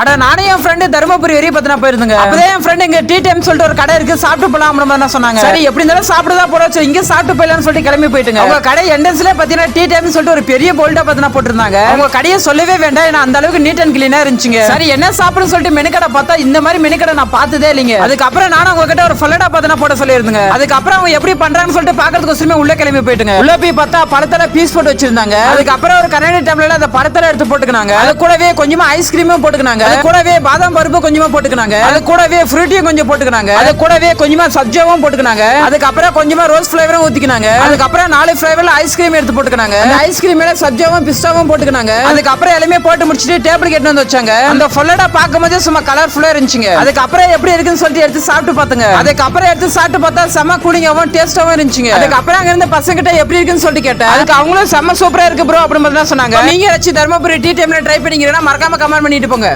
அட நானே என் ஃப்ரெண்டு தருமபுரி வரையும் பத்தினா போயிருந்தேங்க. அப்பதான் என் ஃப்ரெண்ட் இங்க டீ டைம் சொல்லிட்டு ஒரு கடை இருக்கு சாப்பிட்டு போலாம் அப்படின்னு மாதிரி சொன்னாங்க. சரி எப்படி இருந்தாலும் சாப்பிட்டு தான் போறோம் சரி இங்க சாப்பிட்டு போயிடலாம்னு சொல்லிட்டு கிளம்பி போயிட்டுங்க. அவங்க கடை என்ட்ரன்ஸ்ல பாத்தீங்கன்னா டீ டைம் சொல்லிட்டு ஒரு பெரிய போல்டா பாத்தினா போட்டிருந்தாங்க. அவங்க கடையை சொல்லவே வேண்டாம் ஏன்னா அந்த அளவுக்கு நீட் அண்ட் கிளீனா இருந்துச்சுங்க. சரி என்ன சாப்பிடுன்னு சொல்லிட்டு மெனு கடை பார்த்தா இந்த மாதிரி மெனு கடை நான் பார்த்ததே இல்லைங்க. அதுக்கப்புறம் நானும் அவங்க கிட்ட ஒரு ஃபல்லடா பாத்தினா போட சொல்லியிருந்தேங்க. அதுக்கப்புறம் அவங்க எப்படி பண்றாங்கன்னு சொல்லிட்டு பாக்கிறதுக்கோசரமே உள்ள கிளம்பி போயிட்டுங்க. உள்ள போய் பார்த்தா பழத்துல பீஸ் போட்டு வச்சிருந்தாங்க. அதுக்கப்புறம் ஒரு கண்ணாடி டம்ளர்ல அந்த பழத்துல எடுத்து போட்டுக்கினாங்க. அது கூடவே கொஞ்சமா ஐஸ்கிரீமும் போட்டுக்கினாங்க. அது கூடவே பாதாம் பருப்பு கொஞ்சமா போட்டுக்கினாங்க. அது கூடவே ஃப்ரூட்டியும் கொஞ்சம் போட்டுக்கினாங்க. அது கூடவே கொஞ்சமா சப்ஜாவும் போட்டுக்கினாங்க. அதுக்கப்புறம் கொஞ்சமா ரோஸ் ஃபிளேவரும் ஊத்திக்கினாங்க. அதுக்கப்புறம் நாலு ஃபிளேவர்ல ஐஸ்கிரீம் எடுத்து போட்டுக்கினாங்க. அந்த ஐஸ்கிரீம் மேல சப்ஜாவும் பிஸ்டாவும் போட்டுக்கினாங்க. அதுக்கப்புறம் எல்லாமே போட்டு முடிச்சிட்டு டேபிள் கேட்டு வந்து வச்சாங்க. அந்த ஃபுல்லடா பார்க்கும்போதே சும்மா கலர்ஃபுல்லா இருந்துச்சுங்க. அதுக்கப்புறம் எப்படி இருக்குன்னு சொல்லிட்டு எடுத்து சாப்பிட்டு பாத்துங்க அதுக்கப்புறம் எடுத்து சாப்பிட்டு பார்த்தா செம்ம கூலிங்காவும் டேஸ்டாவும் இருந்துச்சுங்க. அதுக்கப்புறம் அங்க இருந்த பசங்க கிட்ட எப்படி இருக்குன்னு சொல்லிட்டு கேட்டேன். அதுக்கு அவங்களும் செம்ம சூப்பரா இருக்கு ப்ரோ அப்படின்னு சொன்னாங்க. நீங்க ஏதாச்சும் தர்மபுரி டீ டைம்ல ட்ரை பண்ணிக்கிறீங்கன்னா மறக்காம கமெண்ட் பண்ணிட்டு போங்க.